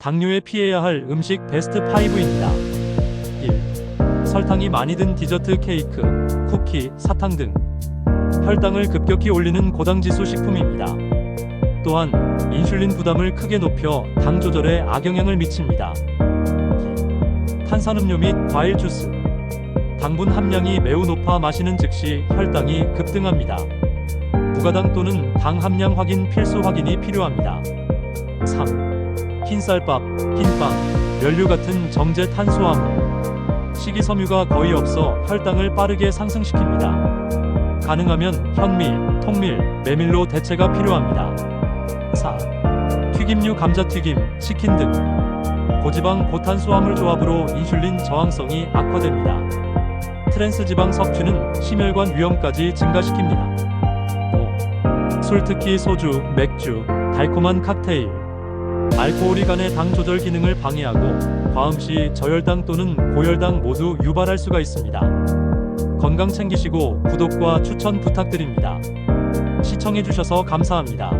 당뇨에 피해야 할 음식 베스트 5입니다. 1. 설탕이 많이 든 디저트 케이크, 쿠키, 사탕 등 혈당을 급격히 올리는 고당지수 식품입니다. 또한 인슐린 부담을 크게 높여 당 조절에 악영향을 미칩니다. 2. 탄산음료 및 과일 주스 당분 함량이 매우 높아 마시는 즉시 혈당이 급등합니다. 무가당 또는 당 함량 확인 필수 확인이 필요합니다. 3. 흰쌀밥, 흰빵, 면류 같은 정제 탄수화물. 식이섬유가 거의 없어 혈당을 빠르게 상승시킵니다. 가능하면 현밀, 통밀, 메밀로 대체가 필요합니다. 4. 튀김류 감자튀김, 치킨 등 고지방 고탄수화물 조합으로 인슐린 저항성이 악화됩니다. 트랜스지방 섭취는 심혈관 위험까지 증가시킵니다. 5. 술 특히 소주, 맥주, 달콤한 칵테일. 알코올이 간의 당 조절 기능을 방해하고 과음 시 저혈당 또는 고혈당 모두 유발할 수가 있습니다. 건강 챙기시고 구독과 추천 부탁드립니다. 시청해주셔서 감사합니다.